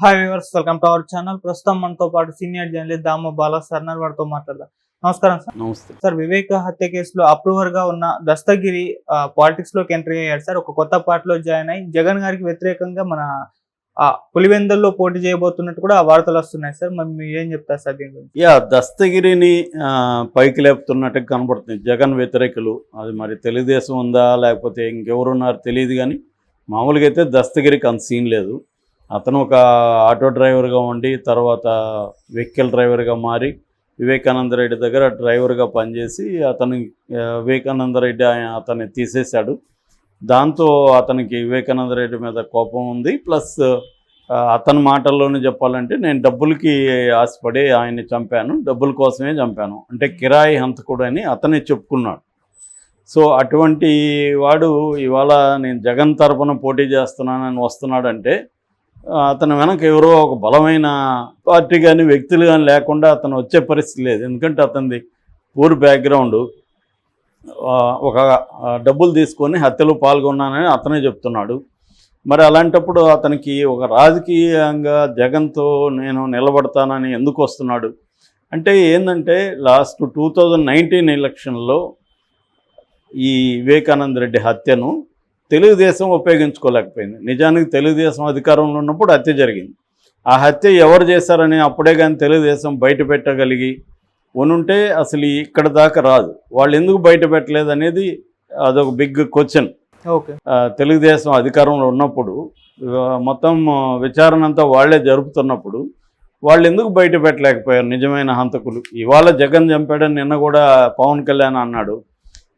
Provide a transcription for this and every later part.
Hi viewers welcome to our channel ప్రస్తుతం మనతో పాటు సీనియర్ జర్నలిస్ట్ దామ బాలా సర్నర్ వారితో మాట్లాడదాం. నమస్కారం సార్ నమస్తే. సార్ వివేక హత్య కేసులో అప్రూవర్గా ఉన్న దస్తగిరి పాలిటిక్స్లోకి ఎంట్రీ అయ్యాడు సార్ ఒక కొత్త పార్టీలో జాయిన్ అయ్యి జగన్ గారికి వ్యతిరేకంగా మన పులివెందుల్లో పోటీ చేయబోతున్నట్టు కూడా ఆ వార్తలు వస్తున్నాయి సార్ మరి మీరు ఏం చెప్తారు సార్ దీని గురించి? యా దస్తగిరిని పైకి లేపుతున్నట్టు కనబడుతుంది జగన్ వ్యతిరేకులు. అది మరి తెలుగుదేశం ఉందా లేకపోతే ఇంకెవరున్నారు తెలియదు కానీ మామూలుగా అయితే దస్తగిరికి అంత సీన్ లేదు. అతను ఒక ఆటో డ్రైవర్గా ఉండి తర్వాత వెహికల్ డ్రైవర్గా మారి వివేకానంద రెడ్డి దగ్గర డ్రైవర్గా పనిచేసి అతను వివేకానంద రెడ్డి ఆయన అతన్ని తీసేశాడు. దాంతో అతనికి వివేకానంద రెడ్డి మీద కోపం ఉంది. ప్లస్ అతని మాటల్లోనే చెప్పాలంటే నేను డబ్బులకి ఆశపడి ఆయన్ని చంపాను. డబ్బుల కోసమే చంపాను. అంటే కిరాయి హంతకుడు అని అతనే చెప్పుకున్నాడు. సో అటువంటి వాడు ఇవాళ నేను జగన్ తరపున పోటీ చేస్తున్నానని వస్తున్నాడంటే అతని వెనక ఎవరో ఒక బలమైన పార్టీ కానీ వ్యక్తులు కానీ లేకుండా అతను వచ్చే పరిస్థితి లేదు. ఎందుకంటే అతనిది పూర్ బ్యాక్గ్రౌండ్. ఒక డబ్బులు తీసుకొని హత్యలో పాల్గొన్నానని అతనే చెప్తున్నాడు. మరి అలాంటప్పుడు అతనికి ఒక రాజకీయంగా జగన్తో నేను నిలబడతానని ఎందుకు వస్తున్నాడు? అంటే ఏంటంటే లాస్ట్ టూ థౌజండ్ నైన్టీన్ ఎలక్షన్లో ఈ వివేకానంద రెడ్డి హత్యను తెలుగుదేశం ఉపయోగించుకోలేకపోయింది. నిజానికి తెలుగుదేశం అధికారంలో ఉన్నప్పుడు హత్య జరిగింది. ఆ హత్య ఎవరు చేశారని అప్పుడే కానీ తెలుగుదేశం బయట పెట్టగలిగి ఉనుంటే అసలు ఇక్కడ దాకా రాదు. వాళ్ళు ఎందుకు బయట పెట్టలేదు అనేది అదొక బిగ్ క్వశ్చన్ తెలుగుదేశం అధికారంలో ఉన్నప్పుడు మొత్తం విచారణ అంతా వాళ్ళే జరుపుతున్నప్పుడు వాళ్ళు ఎందుకు బయట పెట్టలేకపోయారు? నిజమైన హంతకులు. ఇవాళ జగన్ చంపాడని నిన్న కూడా పవన్ కళ్యాణ్ అన్నాడు.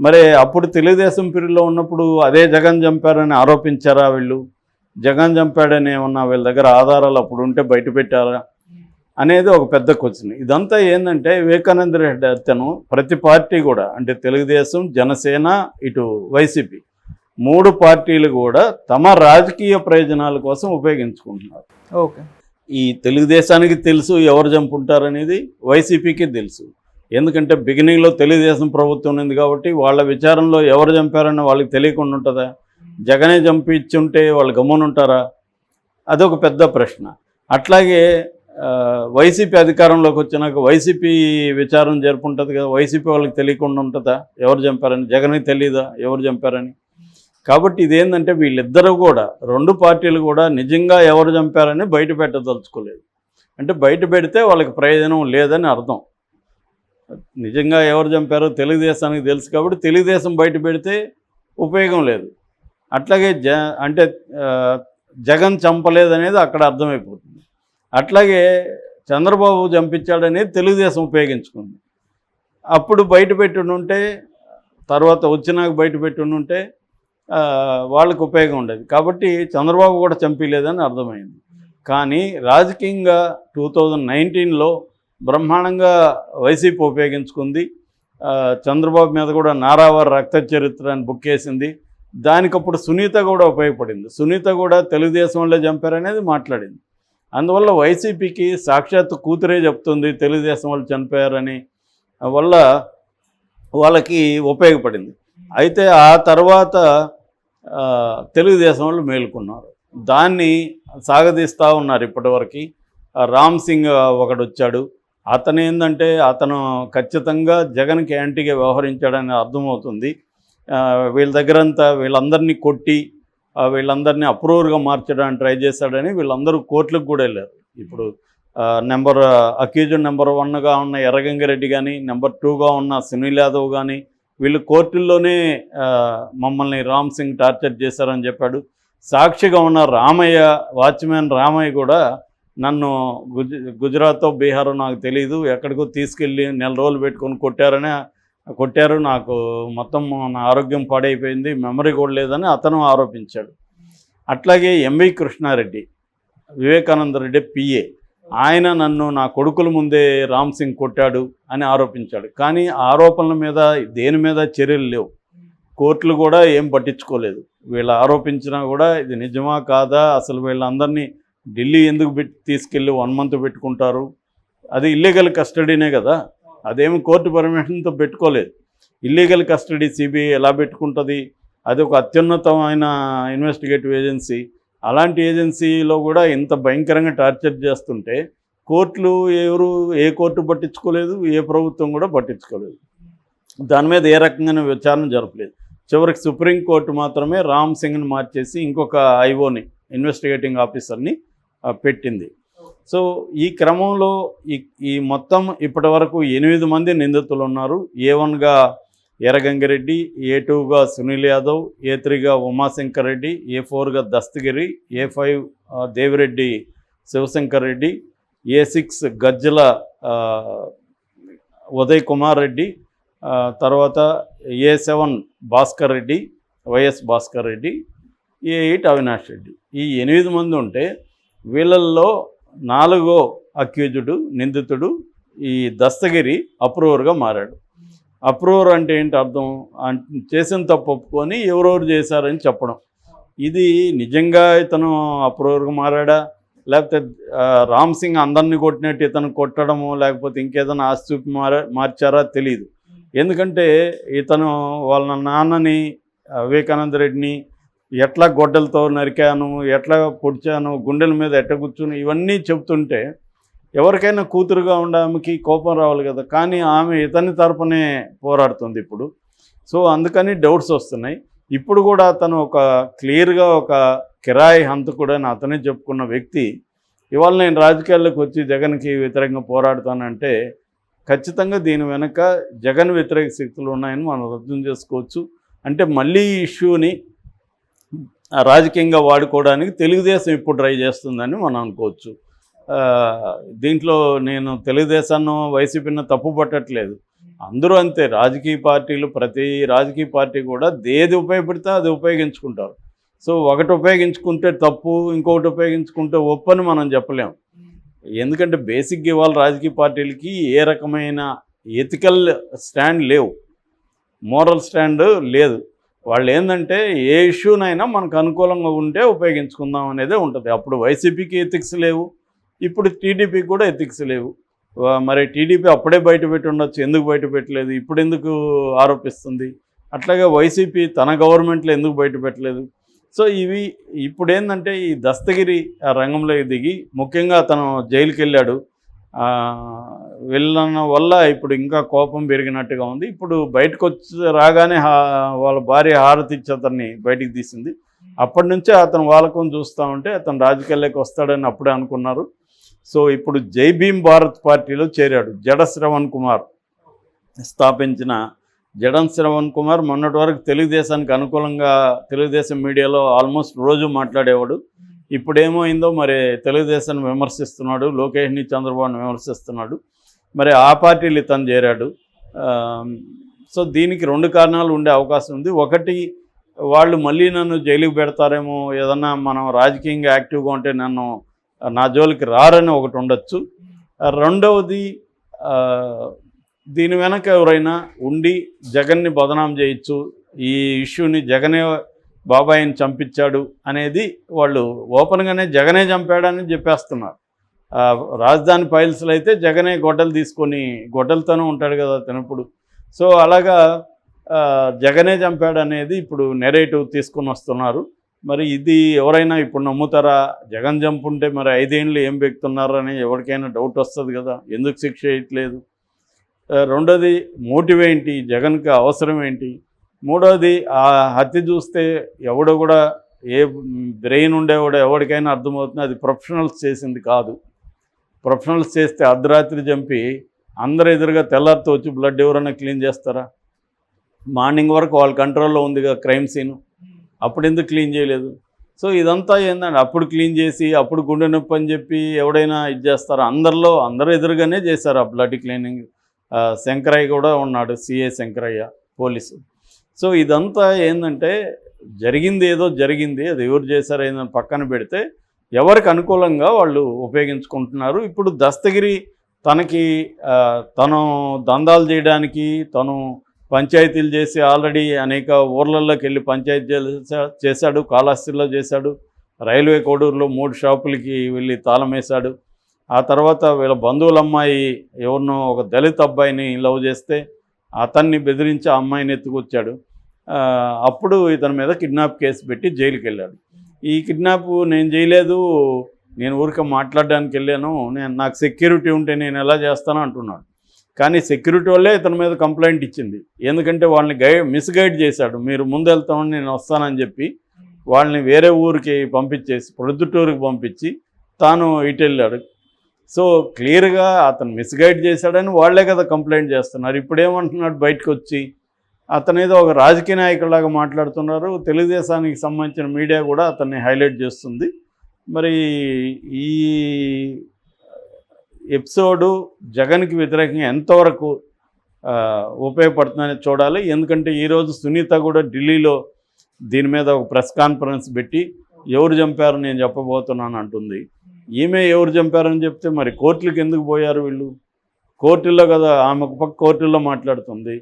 మరి అప్పుడు తెలుగుదేశం పీరియడ్లో ఉన్నప్పుడు అదే జగన్ చంపారని ఆరోపించారా వీళ్ళు? జగన్ చంపాడని ఏమన్నా వీళ్ళ దగ్గర ఆధారాలు అప్పుడు ఉంటే బయట పెట్టారా? అనేది ఒక పెద్ద క్వశ్చన్. ఇదంతా ఏంటంటే వివేకానంద రెడ్డి హత్యను ప్రతి పార్టీ కూడా అంటే తెలుగుదేశం జనసేన ఇటు వైసీపీ మూడు పార్టీలు కూడా తమ రాజకీయ ప్రయోజనాల కోసం ఉపయోగించుకుంటున్నారు. ఓకే. ఈ తెలుగుదేశానికి తెలుసు ఎవరు చంపుంటారనేది వైసీపీకి తెలుసు. ఎందుకంటే బిగినింగ్లో తెలుగుదేశం ప్రభుత్వం ఉంది కాబట్టి వాళ్ళ విచారంలో ఎవరు చంపారని వాళ్ళకి తెలియకుండా ఉంటుందా? జగనే చంపించుంటే వాళ్ళు గమ్మునుంటారా అదొక పెద్ద ప్రశ్న. అట్లాగే వైసీపీ అధికారంలోకి వచ్చినాక వైసీపీ విచారం జరుపుంటుంది కదా వైసీపీ వాళ్ళకి తెలియకుండా ఉంటుందా? ఎవరు చంపారని? జగన్కి తెలియదా ఎవరు చంపారని? కాబట్టి ఇదేంటంటే వీళ్ళిద్దరూ కూడా రెండు పార్టీలు కూడా నిజంగా ఎవరు చంపారని బయట పెట్టదలుచుకోలేదు. అంటే బయట పెడితే వాళ్ళకి ప్రయోజనం లేదని అర్థం. నిజంగా ఎవరు చంపారో తెలుగుదేశానికి తెలుసు కాబట్టి తెలుగుదేశం బయట పెడితే ఉపయోగం లేదు. అట్లాగే జ అంటే జగన్ చంపలేదనేది అక్కడ అర్థమైపోతుంది. అట్లాగే చంద్రబాబు చంపించాడనేది తెలుగుదేశం ఉపయోగించుకుంది. అప్పుడు బయట పెట్టి తర్వాత వచ్చినాక బయట పెట్టుంటే వాళ్ళకు ఉపయోగం ఉండేది. కాబట్టి చంద్రబాబు కూడా చంపలేదని అర్థమైంది. కానీ రాజకీయంగా టూ థౌజండ్ నైన్టీన్లో బ్రహ్మాండంగా వైసీపీ ఉపయోగించుకుంది. చంద్రబాబు మీద కూడా నారావారి రక్త చరిత్ర అని బుక్ చేసింది. దానికప్పుడు సునీత కూడా ఉపయోగపడింది. సునీత కూడా తెలుగుదేశంలో చంపారనేది మాట్లాడింది. అందువల్ల వైసీపీకి సాక్షాత్ కూతురే చెప్తుంది తెలుగుదేశం వాళ్ళు చనిపోయారని వల్ల వాళ్ళకి ఉపయోగపడింది. అయితే ఆ తర్వాత తెలుగుదేశం వాళ్ళు మేలుకున్నారు. దాన్ని సాగదీస్తూ ఉన్నారు ఇప్పటివరకు. రామ్ సింగ్ ఒకడు వచ్చాడు. అతను ఏంటంటే అతను ఖచ్చితంగా జగన్కి యాంటీగా వ్యవహరించాడని అర్థమవుతుంది. వీళ్ళ దగ్గరంతా వీళ్ళందరినీ కొట్టి వీళ్ళందరినీ అప్రూవర్గా మార్చడానికి ట్రై చేశాడని వీళ్ళందరూ కోర్టులకు కూడా వెళ్ళారు. ఇప్పుడు నెంబర్ అక్యూజ్డ్ నెంబర్ వన్గా ఉన్న ఎర్రగంగిరెడ్డి కానీ నెంబర్ టూగా ఉన్న సునీల్ యాదవ్ కానీ వీళ్ళు కోర్టుల్లోనే మమ్మల్ని రామ్ సింగ్ టార్చర్ చేశారని చెప్పాడు. సాక్షిగా ఉన్న రామయ్య వాచ్మెన్ రామయ్య కూడా నన్ను గుజ గుజరాత్ బీహారో నాకు తెలియదు ఎక్కడికో తీసుకెళ్ళి నెల రోజులు పెట్టుకొని కొట్టారని కొట్టారు. నాకు మొత్తం నా ఆరోగ్యం పాడైపోయింది. మెమరీ కూడా లేదని అతను ఆరోపించాడు. అట్లాగే M V Krishna Reddy Vivekananda Reddy PA ఆయన నన్ను నా కొడుకుల ముందే రామ్ సింగ్ కొట్టాడు అని ఆరోపించాడు. కానీ ఆరోపణల మీద దేని మీద చర్యలు లేవు. కోర్టులు కూడా ఏం పట్టించుకోలేదు. వీళ్ళు ఆరోపించినా కూడా ఇది నిజమా కాదా? అసలు వీళ్ళందరినీ ఢిల్లీ ఎందుకు పెట్టి తీసుకెళ్ళి వన్ మంత్ పెట్టుకుంటారు? అది ఇల్లీగల్ కస్టడీనే కదా. అదేమి కోర్టు పర్మిషన్తో పెట్టుకోలేదు. ఇల్లీగల్ కస్టడీ సిబిఐ ఎలా పెట్టుకుంటుంది? అది ఒక అత్యున్నతమైన ఇన్వెస్టిగేటివ్ ఏజెన్సీ అలాంటి ఏజెన్సీలో కూడా ఇంత భయంకరంగా టార్చర్ చేస్తుంటే కోర్టులు ఎవరు ఏ కోర్టు పట్టించుకోలేదు ఏ ప్రభుత్వం కూడా పట్టించుకోలేదు. దాని మీద ఏ రకంగానే విచారణ జరపలేదు. చివరికి సుప్రీంకోర్టు మాత్రమే రామ్ సింగ్ని మార్చేసి ఇంకొక ఐఓని ఇన్వెస్టిగేటింగ్ ఆఫీసర్ని పెట్టింది. సో ఈ క్రమంలో ఈ ఈ మొత్తం ఇప్పటి వరకు ఎనిమిది మంది నిందితులు ఉన్నారు ఏ వన్గా ఎర్రగంగిరెడ్డి ఏ టూగా సునీల్ యాదవ్ ఏ త్రీగా Umashankar Reddy A ఫోర్గా Dastagiri A five Devireddy Shivashankar Reddy A six Gajjala Uday Kumar Reddy తర్వాత A seven Bhaskar Reddy YS Bhaskar Reddy A eight Avinash Reddy. ఈ ఎనిమిది మంది ఉంటే వీళ్ళల్లో నాలుగో అక్యూజుడు నిందితుడు ఈ దస్తగిరి అప్రూవర్గా మారాడు. అప్రూవర్ అంటే ఏంటి అర్థం? అం- చేసిన తప్పు ఒప్పుకొని ఎవరెవరు చేశారని చెప్పడం. ఇది నిజంగా ఇతను అప్రూవర్గా మారాడా? లేకపోతే రామ్ సింగ్ అందరిని కొట్టినట్టు ఇతను కొట్టడము లేకపోతే ఇంకేదైనా ఆస్తి మారా మార్చారా తెలియదు ఎందుకంటే ఇతను వాళ్ళ నాన్నని వివేకానంద రెడ్డిని ఎట్లా గొడ్డలతో నరికాను ఎట్లా పొడిచాను గుండెల మీద ఎట్ట కూర్చుని ఇవన్నీ చెప్తుంటే ఎవరికైనా కూతురుగా ఉండే ఆమెకి కోపం రావాలి కదా. కానీ ఆమె ఇతని తరపునే పోరాడుతుంది ఇప్పుడు. సో అందుకని డౌట్స్ వస్తున్నాయి. ఇప్పుడు కూడా అతను ఒక క్లియర్గా ఒక కిరాయి హంతకుడని అని అతనే చెప్పుకున్న వ్యక్తి ఇవాళ నేను రాజకీయాల్లోకి వచ్చి జగన్కి వ్యతిరేకంగా పోరాడుతానంటే ఖచ్చితంగా దీని వెనక జగన్ వ్యతిరేక శక్తులు ఉన్నాయని మనం అర్థం చేసుకోవచ్చు. అంటే మళ్ళీ ఈ ఇష్యూని రాజకీయంగా వాడుకోవడానికి తెలుగుదేశం ఇప్పుడు ట్రై చేస్తుందని మనం అనుకోవచ్చు. దీంట్లో నేను తెలుగుదేశాన్ని వైసీపీని తప్పు పట్టట్లేదు. అందరూ అంతే రాజకీయ పార్టీలు ప్రతి రాజకీయ పార్టీ కూడా ఏది ఉపయోగపడితే అది ఉపయోగించుకుంటారు. సో ఒకటి ఉపయోగించుకుంటే తప్పు ఇంకొకటి ఉపయోగించుకుంటే ఒప్పని అని మనం చెప్పలేం. ఎందుకంటే బేసిక్గా ఇవాళ రాజకీయ పార్టీలకి ఏ రకమైన ఎథికల్ స్టాండ్ లేవు. మోరల్ స్టాండ్ లేదు. వాళ్ళు ఏంటంటే ఏ ఇష్యూనైనా మనకు అనుకూలంగా ఉంటే ఉపయోగించుకుందాం అనేదే ఉంటుంది. అప్పుడు వైసీపీకి ఎథిక్స్ లేవు ఇప్పుడు టీడీపీకి కూడా ఎథిక్స్ లేవు. మరి టీడీపీ అప్పుడే బయట పెట్టి ఉండొచ్చు ఎందుకు బయట పెట్టలేదు ఇప్పుడు ఎందుకు ఆరోపిస్తుంది? అట్లాగే వైసీపీ తన గవర్నమెంట్లో ఎందుకు బయట పెట్టలేదు? సో ఇవి ఇప్పుడు ఏంటంటే ఈ దస్తగిరి ఆ రంగంలోకి దిగి ముఖ్యంగా తను జైలుకి వెళ్ళాడు వెళ్ళడం వల్ల ఇప్పుడు ఇంకా కోపం పెరిగినట్టుగా ఉంది. ఇప్పుడు బయటకు వచ్చి రాగానే వాళ్ళ భార్య హారతి ఇచ్చి అతన్ని బయటికి తీసింది. అప్పటి నుంచే అతను వాళ్ళకం చూస్తూ ఉంటే అతను రాజకీయాల్లోకి వస్తాడని అప్పుడే అనుకున్నారు. సో ఇప్పుడు జై భీమ్ భారత్ పార్టీలో చేరాడు. జడ శ్రవణ్ కుమార్ స్థాపించిన జడన్ శ్రవణ్ కుమార్ మొన్నటి వరకు తెలుగుదేశానికి అనుకూలంగా తెలుగుదేశం మీడియాలో ఆల్మోస్ట్ రోజు మాట్లాడేవాడు. ఇప్పుడేమైందో మరి తెలుగుదేశాన్ని విమర్శిస్తున్నాడు లోకేష్ని చంద్రబాబుని విమర్శిస్తున్నాడు. మరి ఆ పార్టీలు ఇతను చేరాడు. సో దీనికి రెండు కారణాలు ఉండే అవకాశం ఉంది. ఒకటి వాళ్ళు మళ్ళీ నన్ను జైలుకి పెడతారేమో ఏదన్నా మనం రాజకీయంగా యాక్టివ్గా ఉంటే నన్ను నా జోలికి రారని ఒకటి ఉండొచ్చు. రెండవది దీని వెనక ఎవరైనా ఉండి జగన్ని బదనాం చేయొచ్చు. ఈ ఇష్యూని జగనే బాబాయిని చంపించాడు అనేది వాళ్ళు ఓపెన్గానే జగనే చంపాడని చెప్పేస్తున్నారు. రాజధాని ఫైల్స్లో అయితే జగనే గొడ్డలు తీసుకొని గొడ్డలతోనే ఉంటాడు కదా తినప్పుడు. సో అలాగా జగనే చంపాడు అనేది ఇప్పుడు నెరేటివ్ తీసుకొని వస్తున్నారు. మరి ఇది ఎవరైనా ఇప్పుడు నమ్ముతారా? జగన్ చంపుంటే మరి ఐదేళ్ళు ఏం పెడుతున్నారు అని ఎవరికైనా డౌట్ వస్తుంది కదా? ఎందుకు శిక్ష వేయట్లేదు రెండోది మోటివ్ ఏంటి? జగన్కి అవసరం ఏంటి? మూడోది ఆ హత్య చూస్తే ఎవడు కూడా ఏ బ్రెయిన్ ఉండేవాడు ఎవరికైనా అర్థమవుతుంది. అది ప్రొఫెషనల్స్ చేసింది కాదు. ప్రొఫెషనల్స్ చేస్తే అర్ధరాత్రి చంపి అందరు ఎదురుగా తెల్లారితో వచ్చి బ్లడ్ ఎవరైనా క్లీన్ చేస్తారా? మార్నింగ్ వరకు వాళ్ళ కంట్రోల్లో ఉందిగా క్రైమ్ సీన్. అప్పుడు ఎందుకు క్లీన్ చేయలేదు? సో ఇదంతా ఏంటంటే అప్పుడు క్లీన్ చేసి అప్పుడు గుండె నొప్పి అని చెప్పి ఎవడైనా ఇది చేస్తారా? అందరిలో అందరూ ఎదురుగానే చేశారు ఆ బ్లడ్ క్లీనింగ్. శంకరయ్య కూడా ఉన్నాడు సిఏ శంకరయ్య పోలీసు. సో ఇదంతా ఏంటంటే జరిగింది ఏదో జరిగింది అది ఎవరు చేశారో పక్కన పెడితే ఎవరికి అనుకూలంగా వాళ్ళు ఉపయోగించుకుంటున్నారు. ఇప్పుడు దస్తగిరి తనకి తను దందాలు చేయడానికి తను పంచాయతీలు చేసి ఆల్రెడీ అనేక ఊర్లలోకి వెళ్ళి పంచాయతీ చేశాడు కాళహస్తిలో చేశాడు రైల్వే కోడూరులో మూడు షాపులకి వెళ్ళి తాళం వేశాడు. ఆ తర్వాత వీళ్ళ బంధువుల అమ్మాయి ఎవరినో ఒక దళిత అబ్బాయిని లవ్ చేస్తే అతన్ని బెదిరించి ఆ అమ్మాయిని ఎత్తుకొచ్చాడు. అప్పుడు ఇతని మీద కిడ్నాప్ కేసు పెట్టి జైలుకి వెళ్ళాడు ఈ కిడ్నాప్ నేను చేయలేదు నేను ఊరికే మాట్లాడడానికి వెళ్ళాను నేను నాకు సెక్యూరిటీ ఉంటే నేను ఎలా చేస్తాను అంటున్నాడు. కానీ సెక్యూరిటీ వాళ్ళే ఇతని మీద కంప్లైంట్ ఇచ్చింది. ఎందుకంటే వాళ్ళని గై మిస్గైడ్ చేశాడు. మీరు ముందు వెళ్తామని నేను వస్తానని చెప్పి వాళ్ళని వేరే ఊరికి పంపించేసి ప్రొద్దుటూరుకి పంపించి తాను ఇటు వెళ్ళాడు. సో క్లియర్గా అతను మిస్గైడ్ చేశాడని వాళ్ళే కదా కంప్లైంట్ చేస్తున్నారు. ఇప్పుడు ఏమంటున్నాడు బయటకు వచ్చి అతను ఏదో ఒక రాజకీయ నాయకులాగా మాట్లాడుతున్నారు. తెలుగుదేశానికి సంబంధించిన మీడియా కూడా అతన్ని హైలైట్ చేస్తుంది. మరి ఈ ఎపిసోడు జగన్కి వ్యతిరేకంగా ఎంతవరకు ఉపయోగపడుతుందని చూడాలి. ఎందుకంటే ఈరోజు సునీత కూడా ఢిల్లీలో దీని మీద ఒక ప్రెస్ కాన్ఫరెన్స్ పెట్టి ఎవరు చంపారు నేను చెప్పబోతున్నాను అంటుంది. ఈమె ఎవరు చంపారని చెప్తే మరి కోర్టులకు ఎందుకు పోయారు వీళ్ళు? కోర్టుల్లో కదా ఆమె ఒక పక్క కోర్టుల్లో మాట్లాడుతుంది.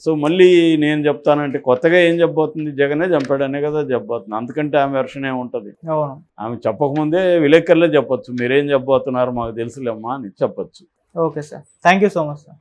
సో మళ్ళీ నేను చెప్తానంటే కొత్తగా ఏం చెప్పబోతుంది? జగనే చంపాడనే కదా చెప్పబోతుంది. అందుకంటే ఆమె వెర్షన్ ఏముంటుంది? అవును. ఆమె చెప్పకముందే విలేకరులే చెప్పొచ్చు. మీరేం చెప్పబోతున్నారు మాకు తెలుసులేమ్మా అని చెప్పొచ్చు. Okay sir. Thank you so much sir.